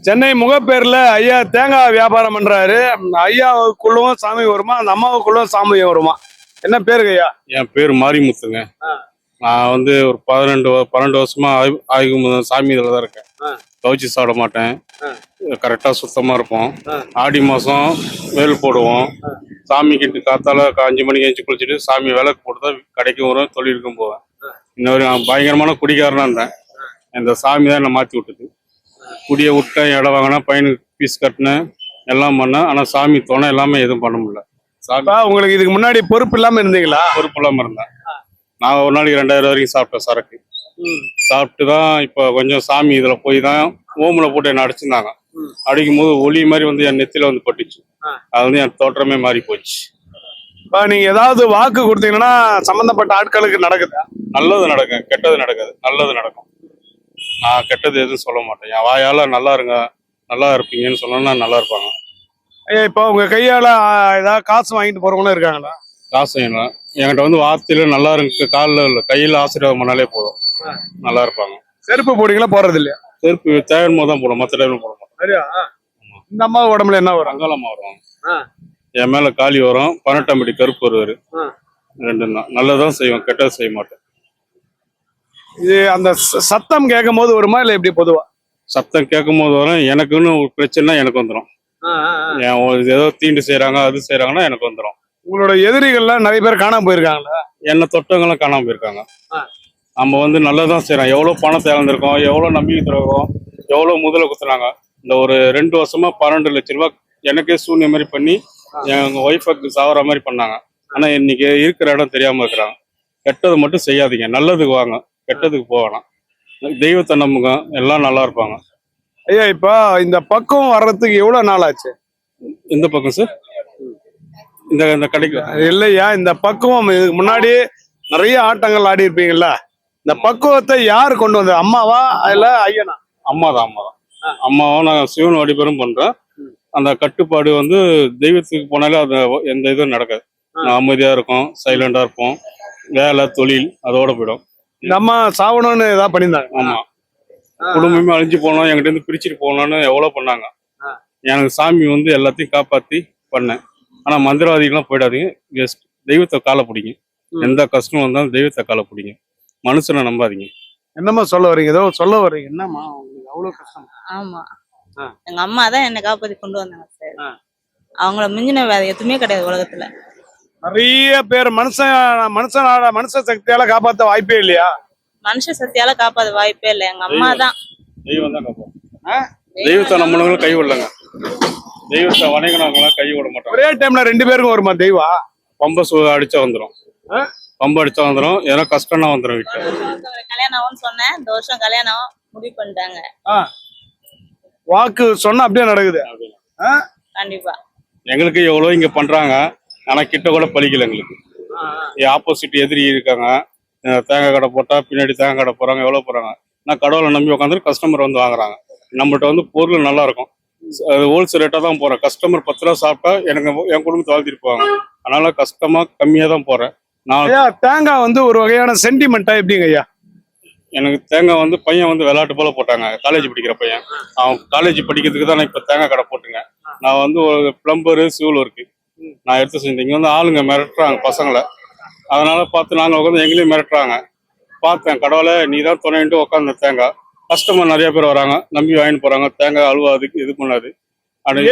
சென்னை முகப்பேர்ல ஐயா தேங்காய் வியாபாரம் பண்றாரு. ஐயாவுக்குள்ளவும் சாமி வருமா? அந்த அம்மாவுக்குள்ளவும் சாமி வருமா? என்ன பேருங்க ஐயா என் பேர் மாரிமுத்துங்க. நான் வந்து ஒரு பதினெண்டு பன்னெண்டு வருஷமா ஆயு- ஆயுகு சாமி இதில் தான் இருக்கேன். துவைச்சு சாப்பிட மாட்டேன். கரெக்டாக சுத்தமாக இருப்போம். ஆடி மாதம் வேல் போடுவோம். சாமிக்கிட்டு காத்தால கா- அஞ்சு மணிக்கு எழுந்து குளிச்சுட்டு சாமி விளக்கு போட்டு தான் கடைக்கும் வரும் தொழிலுக்கும் போவேன். இன்னொரு நான் பயங்கரமான குடிகாரனா இருந்தேன். இந்த சாமி தான் என்னை மாற்றி விட்டது. குடியை விட்டேன் இடம் வாங்கினேன் பையனுக்கு ஃபீஸ் கட்டினேன் எல்லாம் பண்ணேன். ஆனால் சாமி துணை எல்லாமே எதுவும் பண்ண முடியல. சாமி அப்பா, உங்களுக்கு இதுக்கு முன்னாடி பொறுப்பு இல்லாம இருந்தீங்களா? பொறுப்பு இல்லாம இருந்தேன். நான் ஒரு நாளைக்கு ரெண்டாயிரம் வரைக்கும் சாப்பிட்டேன் சரக்கு. சாப்பிட்டு தான் இப்போ கொஞ்சம் சாமி இதில் போய் தான் ஓமில் போட்டு என்ன அடிச்சிருந்தாங்க. அடிக்கும் போது ஒளி மாதிரி வந்து என் நெத்தில வந்து பட்டுச்சு. அது வந்து என் தோற்றமே மாறி போச்சு. இப்ப நீங்க ஏதாவது வாக்கு கொடுத்தீங்கன்னா சம்பந்தப்பட்ட ஆட்களுக்கு நடக்குதா? நல்லது நடக்கும் கெட்டது நடக்காது. நல்லது நடக்கும். நான் கெட்டது எதுவும் சொல்ல மாட்டேன். என் வாயால நல்லா இருங்க நல்லா இருப்பீங்கன்னு சொன்னா நல்லா இருப்பாங்க. ஐயா இப்போ உங்க கையால ஏதாவது காசு வாங்கிட்டு போறவங்களும் இருக்காங்களா? காசு வேணும்? என்கிட்ட வந்து வார்த்தையில நல்லா இருக்கு காலில் இல்லை கையில் ஆசீர்வாதம் பண்ணாலே போதும். நல்லா இருப்பாங்க. செருப்பு போடுறீங்களா போறது இல்லையா செருப்பு தேவையான போது தான் போடும் மற்ற டைம்ல போட மாட்டோம். சரியா? இந்த அம்மா உடம்புல என்ன வரும்? அங்காளம்மா வரும். என் மேல காளி வரும் பன்னெண்டாம் படி கருப்பு வருவாரு ஆ. ரெண்டும் தான் நல்லதான் செய்வோம் கெட்டது செய்ய மாட்டேன். இது அந்த சத்தம் கேட்கும் போது வருமா இல்ல எப்படி பொதுவா? சத்தம் கேட்கும் போது வரும். எனக்குன்னு ஒரு பிரச்சனை எனக்கு வந்துடும் ஏதோ தீண்டு செய்றாங்க அது செய்றாங்கன்னா எனக்கு வந்துடும் உங்களோட எதிரிகள்லாம் நிறைய பேர் காணாம போயிருக்காங்களா? என்னை தொட்டவங்களும் காணாம போயிருக்காங்க. நம்ம வந்து நல்லதான் செய்றோம். எவ்வளவு பணத்தை இழந்திருக்கோம் எவ்வளவு நம்பிக்கை துறவோம் எவ்வளவு முதல குத்துனாங்க. இந்த ஒரு ரெண்டு வருஷமா பன்னெண்டு லட்ச ரூபாய் எனக்கே சூன்ய மாதிரி பண்ணி எங்க ஒய்ஃபுக்கு சாவற மாதிரி பண்ணாங்க. ஆனா இன்னைக்கு இருக்கிற இடம் தெரியாம இருக்கிறாங்க. கெட்டது மட்டும் செய்யாதீங்க. நல்லதுக்கு வாங்க. கெட்டதுக்கு போகலாம் தெய்வத்தை நம்புங்க. எல்லாம் நல்லா இருப்பாங்க. ஐயா இப்போ இந்த பக்குவம் வர்றதுக்கு எவ்வளவு நாள் ஆச்சு? எந்த பக்கம் சார்? இந்த இந்த கடைக்கு. இல்லையா இந்த பக்குவம் இதுக்கு முன்னாடி நிறைய ஆட்டங்கள் ஆடி இருப்பீங்கல்ல? இந்த பக்குவத்தை யார் கொண்டு வந்தது? அம்மாவா இல்ல ஐயனா? அம்மா தான் அம்மா தான் அம்மாவும் நான் சிவன் வழிபெறும் பண்றேன். அந்த கட்டுப்பாடு வந்து தெய்வத்துக்கு போனாலே அது எந்த இதுவும் நடக்காது. அமைதியா இருக்கும் சைலண்டா இருப்போம். வேலை தொழில் அதோட போயிடும். இந்த அம்மா சாவணும்னு ஏதாவது பண்ணியிருந்தாங்க. ஆமா. குடும்பமே அழிஞ்சு போனோம் என்கிட்ட இருந்து பிரிச்சுட்டு போனோம்னு எவ்வளவு பண்ணாங்க. எனக்கு சாமி வந்து எல்லாத்தையும் காப்பாத்தி பண்ணேன். ஆனா மந்திரவாதிகள்லாம் போயிடாதீங்க. ஜஸ்ட் தெய்வத்தை காலை பிடிங்க. எந்த கஷ்டம் வந்தாலும் தெய்வத்தை காலை பிடிங்க. மனுஷனை நம்பாதீங்க. என்னம்மா சொல்ல வர்றீங்க ஏதோ சொல்ல வர்றீங்க என்னம்மா? உங்களுக்கு அவ்வளவு கஷ்டம். ஆமா. எங்க அம்மா தான் என்னை காப்பாத்தி கொண்டு வந்தாங்க சார். அவங்கள மிஞ்சின வேற எதுவுமே கிடையாது உலகத்துல. நிறைய பேர் மனுஷன் மனுஷனால மனுஷ சக்தியால காப்பாத்த வாய்ப்பே இல்லையா? மனுஷ சக்தியால காப்பாத வாய்ப்பே இல்லை. எங்க அம்மா தான். தெய்வம் தான் காப்பாற்றும் தெய்வத்தை நம்மளுங்களும் கை விடலங்க. தெய்வத்தை வணங்கினவங்களாம் கை விட மாட்டாங்க. ஒரே டைம்ல ரெண்டு பேருக்கும் வருமா தெய்வா? பம்பை சு அடிச்சா வந்துடும் ஆ? பம்பை அடிச்சா வந்துடும் ஏன்னா கஷ்டம்னா வந்துடும் வீட்டில். கல்யாணம் ஆகும்னு சொன்னேன். இந்த வருஷம் கல்யாணம் முடிவு பண்ணிட்டாங்க. ஆ. வாக்கு சொன்னா அப்படியே நடக்குது. ஆ? கண்டிப்பா. எங்களுக்கு எவ்வளோ இங்கே பண்ணுறாங்க ஆனால் கிட்ட கூட பலிக்கல எங்களுக்கு. ஆப்போசிட் எதிரி இருக்காங்க. தேங்காய் கடை போட்டால் பின்னாடி தேங்காய் கடை போகிறாங்க எவ்வளோ போகிறாங்க நான் கடவுளை நம்பி உட்காந்து கஸ்டமர் வந்து வாங்குறாங்க. நம்மள்ட்ட வந்து பொருள் நல்லா இருக்கும். ஹோல்சேல் ரேட்டாக தான் போகிறேன் கஸ்டமர் பத்து ரூபா சாப்பிட்டா எனக்கு என் குடும்பத்தை வாழ்த்திட்டு போவாங்க. அதனால கஷ்டமாக கம்மியாக தான் போகிறேன் நான் ஐயா தேங்காய் வந்து ஒரு வகையான சென்டிமெண்டா எப்படிங்க ஐயா? எனக்கு தேங்காய் வந்து பையன் வந்து விளையாட்டு போல போட்டாங்க. காலேஜ் படிக்கிற பையன். அவன் காலேஜ் படிக்கிறதுக்கு தான் நான் இப்போ தேங்காய் கடை போட்டுங்க நான் வந்து ஒரு பிளம்பரு சிவில் ஒர்க்கு நான் எடுத்து செஞ்சேன் இங்கே வந்து ஆளுங்க மிரட்டுறாங்க பசங்களை. அதனால பார்த்து நாங்கள் உட்காந்து எங்களையும் மிரட்டுறாங்க. பார்த்தேன் கடவுளை நீ தான் துணைன்ட்டு உட்காந்து தேங்காய். கஸ்டமர் நிறைய பேர் வராங்க நம்பி வாங்கிட்டு போறாங்க. தேங்காய் அழுவாதுக்கு இது பண்ணாது.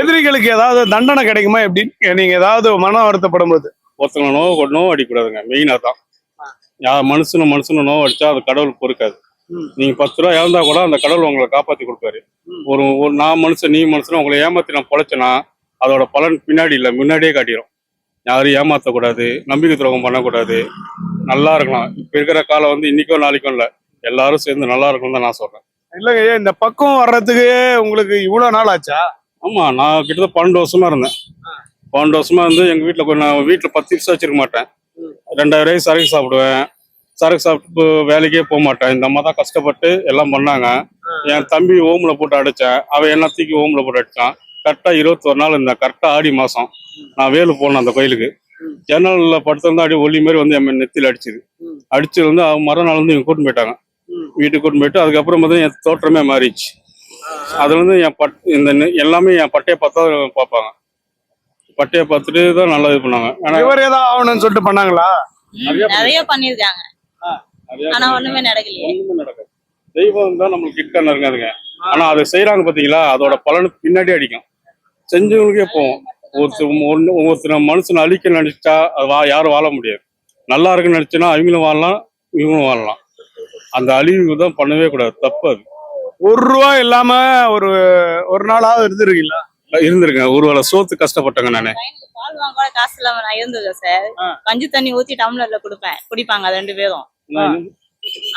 எதிரிகளுக்கு ஏதாவது தண்டனை கிடைக்குமா எப்படி? நீங்க ஏதாவது மன வருத்தப்படும் போது ஒருத்தவங்க நோவு நோவு அடிக்கக்கூடாதுங்க மெயினாக தான் யார் மனுஷனும் மனுஷனும் நோவு அடிச்சா அது கடவுள் பொறுக்காது. நீங்க பத்து ரூபா இழந்தா கூட அந்த கடவுள் உங்களை காப்பாத்தி கொடுப்பாரு. ஒரு ஒரு நான் மனுஷன் நீ மனுஷன் உங்களை ஏமாத்தி நான் பொழைச்சேன்னா அதோட பலன் பின்னாடி இல்லை முன்னாடியே காட்டிடும் யாரும் ஏமாத்தக்கூடாது நம்பிக்கை துரோகம் பண்ணக்கூடாது. நல்லா இருக்கலாம். இப்ப இருக்கிற காலம் வந்து இன்னைக்கோ நாளைக்கும் இல்லை. எல்லாரும் சேர்ந்து நல்லா இருக்கணும்னு தான் நான் சொல்றேன். இல்லைங்க ஐயா இந்த பக்குவம் வர்றதுக்கு உங்களுக்கு இவ்வளவு நாள் ஆச்சா? ஆமா நான் கிட்டத்தட்ட பன்னெண்டு வருஷமா இருந்தேன். பன்னெண்டு வருஷமா இருந்து எங்க வீட்டுல கொஞ்சம் நான் வீட்டுல பத்து நிமிஷம் வச்சிருக்க மாட்டேன். ரெண்டாயிரம் ரூபாய் சரக்கு சாப்பிடுவேன். சரக்கு சாப்பிட்டு வேலைக்கே போக மாட்டேன். இந்த அம்மா தான் கஷ்டப்பட்டு எல்லாம் பண்ணாங்க. என் தம்பி ஓம்ல போட்டு அடிச்சேன். அவன் என்ன தூக்கி ஓம்ல போட்டு அடிச்சான். கரெக்டா இருபத்தொரு நாள் இருந்தேன் கரெக்டா ஆடி மாசம். நான் வேலு போனேன் அந்த கோயிலுக்கு. ஜன்னல்ல படுத்திருந்தா அப்படியே ஒளி மாதிரி வந்து என் நெத்தியில் அடிச்சுது. அடிச்சது வந்து அவன் மறுநாள் வந்து இவங்க கூட்டின்னு போயிட்டாங்க. வீட்டுக்கு கூட்டின்னு போயிட்டு அதுக்கப்புறம் வந்து என் தோற்றமே மாறிடுச்சு. அதுல இருந்து என் பட் இந்த எல்லாமே என் பட்டையை பார்த்தா பார்ப்பாங்க. பட்டையை பார்த்துட்டு தான் நல்லா இது பண்ணாங்க. ஆனா இவர் ஏதோ ஆகணும்னு சொல்லிட்டு பண்ணாங்களா? நிறைய பண்ணிருக்காங்க ஆனா ஒண்ணுமே நடக்கலையே. தெய்வம் தான் நம்மளுக்கு கிட்ட இருக்காதுங்க. ஆனா அதை செய்யறாங்க பாத்தீங்களா அதோட பலன் பின்னாடி அடிக்கும். செஞ்சவங்களுக்கே போவோம். ஒருத்தர் ஒருத்தர் மனுஷன் அழிக்க நினைச்சா அது வா யாரும் வாழ முடியாது. நல்லா இருக்குன்னு நினைச்சுன்னா அவங்களும் வாழலாம் இவங்களும் வாழலாம். அந்த அழிவு தான் பண்ணவே கூடாது. தப்பு அது. ஒரு ரூபா இல்லாம ஒரு ஒரு நாளாவது இருந்திருக்கீங்களா? இருந்திருக்கேன். ஒரு வேளை சோத்து கஷ்டப்பட்டேங்க நானு. பால் வாங்க கூட காசு இல்லாம நான் இருந்திருக்கேன் சார். கஞ்சி தண்ணி ஊத்தி டம்ளர்ல கொடுப்பேன். குடிப்பாங்க ரெண்டு பேரும்.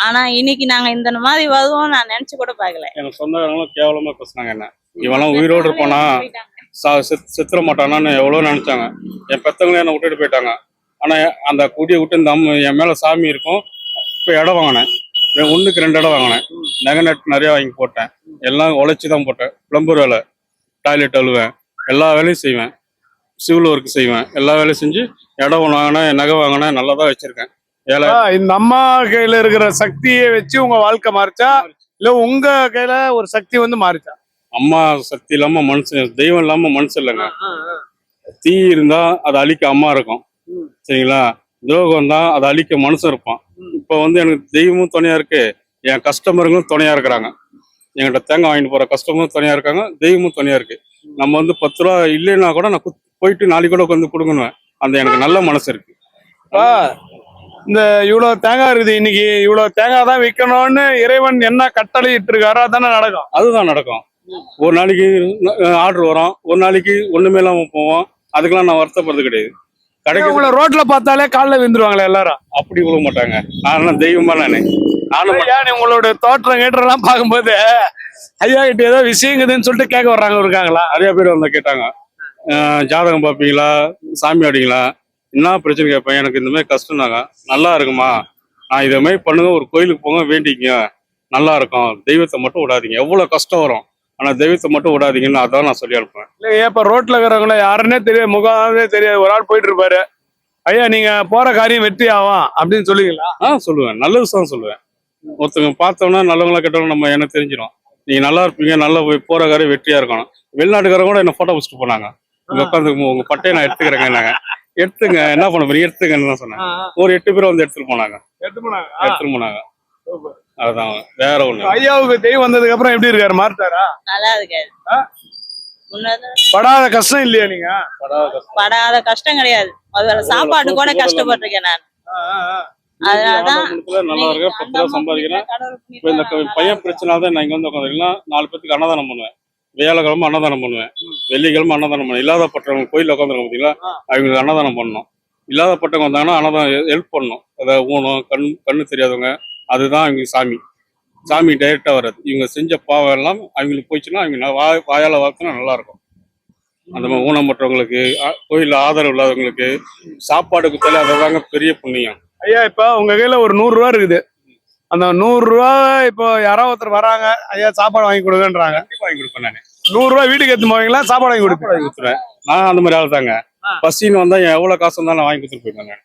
ஆனா இன்னைக்கு நாங்க இந்த மாதிரி வருவோம் நான் நினைச்சு கூட பாக்கல எனக்கு சொந்தக்காரங்களும் கேவலமா பேசுனாங்க என்ன. இவெல்லாம் உயிரோடு இருப்பானா சா செத்துற மாட்டானான்னு எவ்வளோ நினச்சாங்க. என் பெத்தவங்களே என்னை விட்டுட்டு போயிட்டாங்க. ஆனால் அந்த குடியை விட்டு இந்த அம்மா என் மேல சாமி இருக்கும் இப்போ இடம் வாங்கினேன். ஒன்றுக்கு ஒண்ணுக்கு ரெண்டு இடம் வாங்கினேன். நகை நட்டு நிறையா வாங்கி போட்டேன். எல்லாம் உழைச்சி தான் போட்டேன். பிளம்பர் வேலை டாய்லெட் அழுவேன். எல்லா வேலையும் செய்வேன். சிவில் ஒர்க் செய்வேன். எல்லா வேலையும் செஞ்சு இடம் வாங்கினேன் நகை வாங்கினேன் நல்லா தான் வச்சிருக்கேன். ஏழை இந்த அம்மா கையில இருக்கிற சக்தியை வச்சு உங்க வாழ்க்கை மாறிச்சா? இல்ல உங்க கையில ஒரு சக்தி வந்து மாறிச்சா? அம்மா சக்தி இல்லாம மனுஷன் தெய்வம் இல்லாம மனுஷன் இல்லைங்க. தீ இருந்தா அதை அழிக்க அம்மா இருக்கும். சரிங்களா? துரோகம் தான் அதை அழிக்க மனுஷன் இருப்பான் இப்போ வந்து எனக்கு தெய்வமும் துணையா இருக்கு. என் கஸ்டமருங்களும் துணையா இருக்கிறாங்க. என்கிட்ட தேங்காய் வாங்கிட்டு போற கஸ்டமரும் துணையா இருக்காங்க. தெய்வமும் துணையா இருக்கு. நம்ம வந்து பத்து ரூபா இல்லைன்னா கூட நான் போயிட்டு நாளைக்கு கூட வந்து கொடுக்கணும் அந்த எனக்கு நல்ல மனசு இருக்கு. ஆ, இந்த இவ்வளவு தேங்காய் இருக்குது இன்னைக்கு. இவ்வளவு தேங்காய் தான் விற்கணும்னு இறைவன் என்ன கட்டளை இட்டு இருக்காரோ அதானே நடக்கும். அதுதான் நடக்கும். ஒரு நாளைக்கு ஆர்டர் வரும். ஒரு நாளைக்கு ஒண்ணுமே இல்லாம போவோம். அதுக்கெல்லாம் நான் வருத்தப்படுறது கிடையாது. கடைக்கு உங்களை ரோட்ல பார்த்தாலே காலில் விழுந்துருவாங்களே எல்லாரும்? அப்படி விட மாட்டாங்க. நான் தெய்வமா நானு? நானும் உங்களோட தோற்றம் கேட்டுறலாம் பார்க்கும்போது ஐயா கிட்ட ஏதோ விஷயங்குதுன்னு சொல்லிட்டு கேட்க வர்றாங்க இருக்காங்களா? நிறைய பேர் வந்து கேட்டாங்க. ஜாதகம் பார்ப்பீங்களா? சாமி ஆடிங்களா என்ன பிரச்சனை கேட்பேன்? எனக்கு இந்த மாதிரி கஷ்டம்னாங்க நல்லா இருக்குமா? நான் இதை மாதிரி பண்ணுங்க. ஒரு கோயிலுக்கு போங்க வேண்டிக்கங்க. நல்லா இருக்கும். தெய்வத்தை மட்டும் விடாதீங்க. எவ்வளவு கஷ்டம் வரும். ஆனா தெய்வத்தை மட்டும் விடாதீங்கன்னு அதான் நான் சொல்லி அனுப்புவேன் இல்ல இப்ப ரோட்ல இருக்கிறவங்கள யாருன்னே தெரியாது முகமே தெரியாது. ஒரு ஆள் போயிட்டு இருப்பாரு. ஐயா நீங்க போற காரியம் வெற்றி ஆகும் அப்படின்னு சொல்லுவீங்களா? ஆ சொல்லுவேன். நல்ல விஷயம் சொல்லுவேன். ஒருத்தவங்க பார்த்தோம்னா நல்லவங்களா கெட்டவங்க நம்ம என்ன தெரிஞ்சிடும் நீங்க நல்லா இருப்பீங்க நல்லா போய் போற காரியம் வெற்றியா இருக்கணும். வெளிநாட்டுக்காரங்க கூட என்ன போட்டோ பிடிச்சிட்டு போனாங்க. இங்க உட்காந்து உங்க பட்டையை நான் எடுத்துக்கிறேங்க நாங்க எடுத்துங்க என்ன பண்ண போறீங்க? எடுத்துங்கன்னு தான் சொன்னேன் ஒரு எட்டு பேர் வந்து எடுத்துட்டு போனாங்க. எடுத்து போனாங்க. எடுத்துட்டு போனாங்க. அதுதான் வேற ஒண்ணு. ஐயாவுக்கு தெய்வம் வந்ததுக்கு அப்புறம் எப்படி இருக்காரு? மாறிட்டாரா? நல்லா? முன்னது படாத கஷ்டம் இல்லையா நீங்க? படாத கஷ்டம். கிடையாது. அதுவேளை சாப்பாடு கூட கஷ்டப்பட்டிருக்கேன் நான். அதனாலதான் நல்லா இருக்கு பத்து ரூபா சம்பாதிக்கிறேன். இப்ப இந்த பையன் பிரச்சனை தான் நான் இங்க வந்து உட்காந்துருக்கலாம் நாலு பேத்துக்கு அன்னதானம் பண்ணுவேன். வியாழக்கிழமை அன்னதானம் பண்ணுவேன். வெள்ளிக்கிழமை அன்னதானம் பண்ணுவேன். இல்லாதப்பட்டவங்க கோயில்ல உட்காந்துருக்க பார்த்தீங்களா அவங்களுக்கு அன்னதானம் பண்ணணும். இல்லாதப்பட்டவங்க வந்தாங்கன்னா அன்னதானம் ஹெல்ப் பண்ணணும். அதாவது ஊனம் கண் கண்ணு தெரியாதவங்க அதுதான் அவங்க சாமி. சாமி டைரக்டா வர்றது. இவங்க செஞ்ச பாவம் எல்லாம் அவங்களுக்கு போயிடுச்சுன்னா அவங்க வாய் வாயால வாக்குனா நல்லா இருக்கும் அந்த மாதிரி ஊனமற்றவங்களுக்கு கோயில்ல ஆதரவு இல்லாதவங்களுக்கு சாப்பாடு குத்தல அதை தாங்க பெரிய புண்ணியம். ஐயா இப்ப உங்க கையில ஒரு நூறு ரூபா இருக்குது. அந்த நூறு ரூபா இப்போ யாரோ ஒருத்தர் வராங்க ஐயா சாப்பாடு வாங்கி கொடுங்கன்றாங்க. வாங்கி கொடுப்பேன் நான். நூறு ரூபா வீட்டுக்கு எடுத்து போவீங்களா? சாப்பாடு வாங்கி கொடுப்பீங்க வாங்கி கொடுத்துருவேன். நான் அந்த மாதிரி ஆள் தாங்க. பசின்னு வந்தா எவ்வளவு காசு இருந்தாலும் நான் வாங்கி கொடுத்துட்டு போயிருந்தேங்க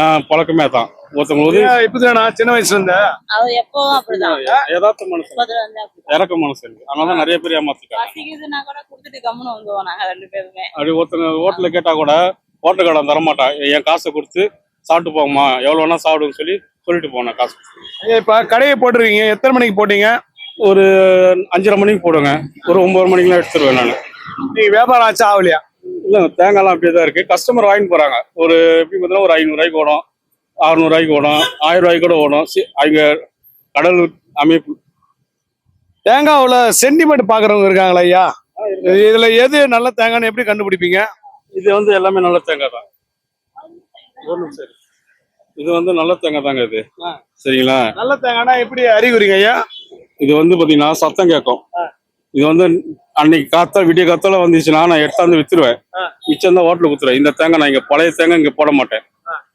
என் பழக்கமே தான் ஒருத்தவங்க உதவி இப்பதானா சின்ன வயசுல இருந்து? அவர் எப்பவும் அப்படிதான். யதார்த்த மனசு. இறக்க மனசு இருக்கு அதனால நிறைய பேர் ஏமாத்திட்டாங்க பசிக்குதுன்னா கூட கொடுத்துட்டு கம்முன்னு வந்துவோம் நாங்க ரெண்டு பேருமே. அப்படி ஒருத்தங்க ஹோட்டல்ல கேட்டா கூட ஹோட்டல் கடை தரமாட்டான். என் காசை கொடுத்து சாப்பிட்டு போங்கம்மா. எவ்வளவு வேணா சாப்பிடுன்னு சொல்லி சொல்லிட்டு போனேன் காசு இப்ப கடையை போட்டிருக்கீங்க. எத்தனை மணிக்கு போட்டீங்க? ஒரு அஞ்சரை மணிக்கு போடுங்க ஒரு ஒன்பது மணிக்கெல்லாம் எடுத்துருவேன் நான். நீங்க வியாபாரம் ஆச்சா ஆகலையா? இல்ல தேங்காய்லாம் அப்படியே தான் இருக்கு. கஸ்டமர் வாங்கிட்டு போறாங்க. ஒரு எப்படி பார்த்தீங்கன்னா ஒரு ஐநூறுரூவாய்க்கு ஓடும். அறுநூறுவாய்க்கு ஓடும் ஆயிரம் ரூபாய்க்கு கூட ஓடும். அவங்க கடல் அமைப்பு. தேங்காவுல சென்டிமெண்ட் பாக்குறவங்க இருக்காங்களா ஐயா? இதுல எது நல்ல தேங்காய்னு எப்படி கண்டுபிடிப்பீங்க? இது வந்து எல்லாமே நல்ல தேங்காய் தான். இது வந்து நல்ல தேங்காய் தாங்க இது. சரிங்களா? நல்ல தேங்காய்னா எப்படி அறிகுறிங்க ஐயா? இது வந்து பாத்தீங்கன்னா சத்தம் கேட்கும். இது வந்து அன்னைக்கு காத்தா விடிய காத்தால வந்துச்சுன்னா நான் எடுத்தாந்து வித்துருவேன். மிச்சம் தான் ஹோட்டலுக்கு குத்துருவேன். இந்த தேங்காய் நான் இங்க பழைய தேங்காய் இங்க போட மாட்டேன்.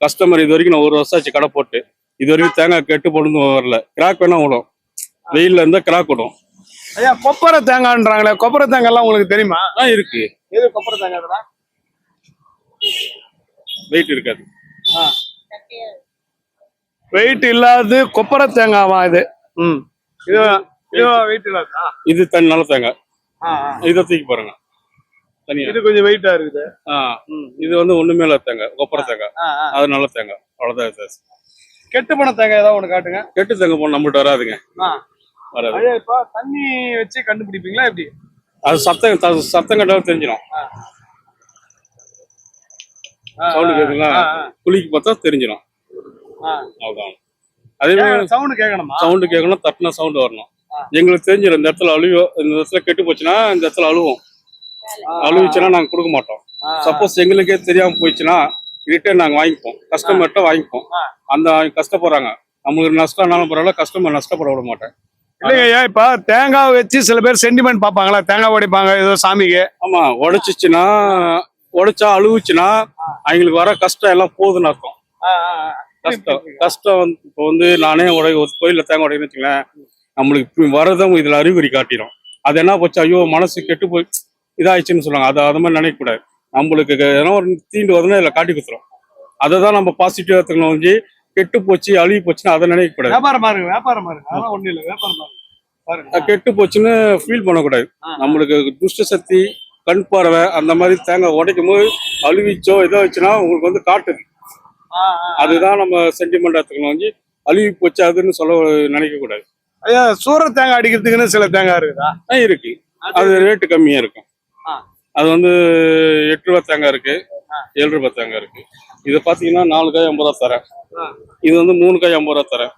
கஸ்டமர் இது வரைக்கும் நான் ஒரு வருஷம் ஆச்சு கடை போட்டு. இது வரைக்கும் தேங்காய் கெட்டு போடுன்னு வரல. கிராக் வேணா விடும். வெயில்ல இருந்தா கிராக் விடும். ஐயா கொப்பரை தேங்காய்ன்றாங்களே கொப்பரை தேங்காய் எல்லாம் உங்களுக்கு தெரியுமா? ஆ இருக்கு. எது கொப்பரை தேங்காய்? வெயிட் இருக்காது. வெயிட் இல்லாது கொப்பரை தேங்காவா இது? ம். இது வெயிட் இல்லாதா இது தனி நல்ல தேங்காய். இதை தூக்கி பாருங்க. தனியா. இது கொஞ்சம் வெயிட்டா இருக்குது. ஆ இது வந்து ஒண்ணுமே இல்ல தேங்காய் கொப்பரை தேங்காய். அது நல்ல தேங்காய் அவ்வளவுதான் வித்தியாசம். கெட்டு போன தேங்காய் ஏதாவது ஒண்ணு காட்டுங்க. கெட்டு தேங்காய் போன நம்மகிட்ட வராதுங்க. வராது. இப்ப தண்ணி வச்சு கண்டுபிடிப்பீங்களா எப்படி? அது சத்தம் சத்தம் கட்டாலும் தெரிஞ்சிடும் சவுண்டு கேக்குங்களா குளிக்கு பார்த்தா தெரிஞ்சிடும் அவ்வளவுதான். அதே மாதிரி சவுண்ட் கேட்கணுமா சவுண்டு கேட்கணும் தட்டினா சவுண்டு வரணும். எங்களுக்கு தெரிஞ்சிடும் இந்த இடத்துல அழுவும் இந்த இடத்துல கெட்டு போச்சுன்னா இந்த இடத்துல அழுவும். அழுவிச்சுன்னா நாங்க கொடுக்க மாட்டோம். சப்போஸ் எங்களுக்கே தெரியாம போயிடுச்சுன்னா ரிட்டர்ன் நாங்க வாங்கிப்போம். கஸ்டமர்கிட்ட வாங்கிப்போம். அந்த அவங்க கஷ்டப்படுறாங்க நம்மளுக்கு நஷ்டம்னாலும் பரவாயில்ல கஸ்டமர் நஷ்டப்பட விட மாட்டேன். இல்லைங்க ஐயா இப்ப தேங்காய் வச்சு சில பேர் சென்டிமெண்ட் பாப்பாங்களா தேங்காய் உடைப்பாங்க ஏதோ சாமிக்கு. ஆமா உடைச்சிச்சுன்னா உடைச்சா அழுவுச்சுன்னா அவங்களுக்கு வர கஷ்டம் எல்லாம் போகுதுன்னு அர்த்தம். கஷ்டம். கஷ்டம் வந்து இப்போ வந்து நானே உடை ஒரு கோயிலில் தேங்காய் உடைன்னு வச்சுங்களேன் நம்மளுக்கு இப்படி வரதும் இதுல அறிகுறி காட்டிடும் அது என்ன போச்சு? ஐயோ மனசு கெட்டு போய் இதாயிடுச்சுன்னு சொல்லுவாங்க. அதை அது மாதிரி நினைக்கக்கூடாது நம்மளுக்கு எதனா ஒரு தீண்டு வருதுன்னா இதில் காட்டி கொடுத்துரும். அதை தான் நம்ம பாசிட்டிவ் எடுத்துக்கணும் வந்து கெட்டு போச்சு அழுகி போச்சுன்னா அதை நினைக்கக்கூடாது வியாபாரம் பாருங்க வியாபாரம் பாருங்க. அதெல்லாம் ஒண்ணு இல்ல வியாபாரம் பாருங்க. கெட்டு போச்சுன்னு ஃபீல் பண்ணக்கூடாது. நம்மளுக்கு துஷ்ட சக்தி கண் பார்வை அந்த மாதிரி தேங்காய் உடைக்கும் போது அழுவிச்சோ இதோ வச்சுன்னா உங்களுக்கு வந்து காட்டுது. அதுதான் நம்ம சென்டிமெண்ட் எடுத்துக்கணும் வந்து அழுவி போச்சு அதுன்னு சொல்ல நினைக்க கூடாது. ஐயா சூர தேங்காய் அடிக்கிறதுக்குன்னு சில தேங்காய் இருக்குதா? இருக்கு. அது ரேட்டு கம்மியா இருக்கும். அது வந்து எட்டு ரூபா தேங்காய் இருக்கு ஏழு ரூபாய் தேங்காய் இருக்கு. இது பாத்தீங்கன்னா நாலு காய் ஐம்பது ரூபா தரேன். இது வந்து மூணு காய் ஐம்பது ரூபா தரேன்.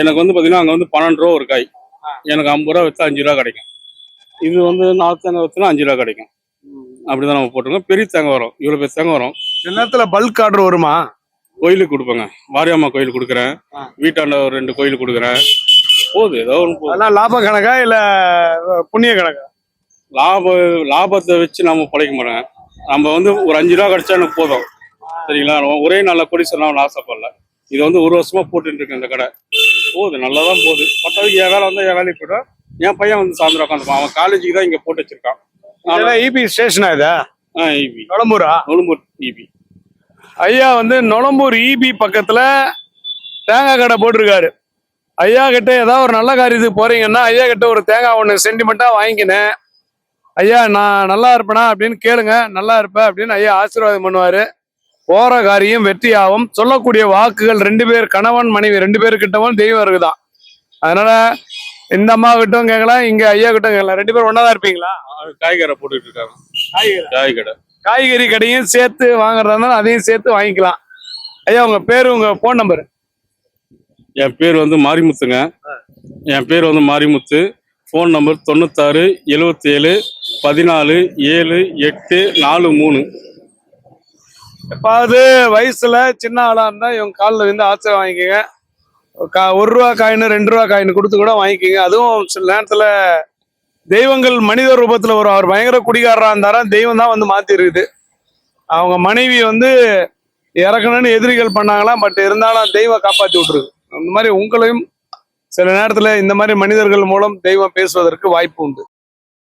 எனக்கு வந்து பாத்தீங்கன்னா அங்க வந்து பன்னெண்டு ரூபா ஒரு காய். எனக்கு ஐம்பது ரூபா வித்தா அஞ்சு ரூபா கிடைக்கும். இது வந்து நாலு தேங்காய் வித்துனா அஞ்சு ரூபா கிடைக்கும். அப்படிதான் நம்ம போட்டுருக்கோம். பெரிய தேங்காய் வரும். இவ்வளவு பெரிய தேங்காய் வரும். சில நேரத்துல பல்க் ஆர்டர் வருமா? கோயிலுக்கு கொடுப்பேங்க. வாரியாம்மா கோயிலுக்கு கொடுக்குறேன். வீட்டாண்ட ஒரு ரெண்டு கோயிலுக்கு கொடுக்குறேன். போகுது ஏதோ ஒன்று லாப கணக்கா இல்ல புண்ணிய கணக்கா? லாப லாபத்தை வச்சு நம்ம பிழைக்க மாட்டோங்க. நம்ம வந்து ஒரு அஞ்சு ரூபா கிடைச்சா எனக்கு போதும். சரிங்களா? ஒரே நல்ல கொடி சொன்னா ஆசைப்படல. இது வந்து ஒரு வருஷமா போட்டுட்டு இருக்கேன் இந்த கடை. போகுது நல்லா தான் போகுது மற்றதுக்கு என் வேலை வந்து என் வேலைக்கு போய்டும் என் பையன் வந்து சாயந்தரம் உட்காந்துப்பான் அவன் காலேஜுக்கு தான் இங்க போட்டு வச்சிருக்கான். இதெல்லாம் இபி ஸ்டேஷனா இதா? ஆ இபி நொளம்பூரா? நொழும்பூர் இபி ஐயா வந்து நொளம்பூர் இபி பக்கத்துல தேங்காய் கடை போட்டிருக்காரு. ஐயா கிட்ட ஏதாவது ஒரு நல்ல காரியத்துக்கு போறீங்கன்னா ஐயா கிட்ட ஒரு தேங்காய் ஒன்று சென்டிமெண்ட்டா வாங்கிக்கினேன். ஐயா நான் நல்லா இருப்பேனா அப்படின்னு கேளுங்க. நல்லா இருப்பேன் அப்படின்னு ஐயா ஆசீர்வாதம் பண்ணுவாரு. போற காரியம் வெற்றியாகும். சொல்லக்கூடிய வாக்குகள் ரெண்டு பேர் கணவன் மனைவி ரெண்டு பேருக்கிட்டவும் தெய்வம் இருக்குதான். அதனால இந்த அம்மா கிட்டும் கேட்கலாம் இங்க ஐயா கிட்டும் கேட்கலாம். ரெண்டு பேரும் ஒன்னாதான் இருப்பீங்களா? காய்கறி போட்டுட்டு இருக்காங்க. காய்கறி. காய்கடை காய்கறி கடையும் சேர்த்து வாங்குறதா இருந்தாலும் அதையும் சேர்த்து வாங்கிக்கலாம். ஐயா உங்க பேரு உங்க போன் நம்பர் என் பேர் வந்து மாரிமுத்துங்க. என் பேர் வந்து மாரிமுத்து. ஃபோன் நம்பர் தொண்ணூத்தாறு எழுவத்தேழு பதினாலு ஏழு எட்டு நாலு மூணு. எப்பாவது வயசில் சின்ன ஆளாக இருந்தால் இவங்க காலில் வந்து ஆச்சரியம் வாங்கிக்கோங்க. கா- ஒரு ரூபா காயின் ரெண்டு ரூபா காயின் கொடுத்து கூட வாங்கிக்கோங்க. அதுவும் சில நேரத்தில் தெய்வங்கள் மனித ரூபத்தில் வரும் அவர் பயங்கர குடிகாரராக இருந்தாரா தெய்வம் தான் வந்து மாற்றிருக்குது அவங்க மனைவி வந்து இறக்கணும்னு எதிரிகள் பண்ணாங்களாம் பட் இருந்தாலும் தெய்வம் காப்பாற்றி விட்ருக்கு அந்த மாதிரி உங்களையும் சில நேரத்துல இந்த மாதிரி மனிதர்கள் மூலம் தெய்வம் பேசுவதற்கு வாய்ப்பு உண்டு.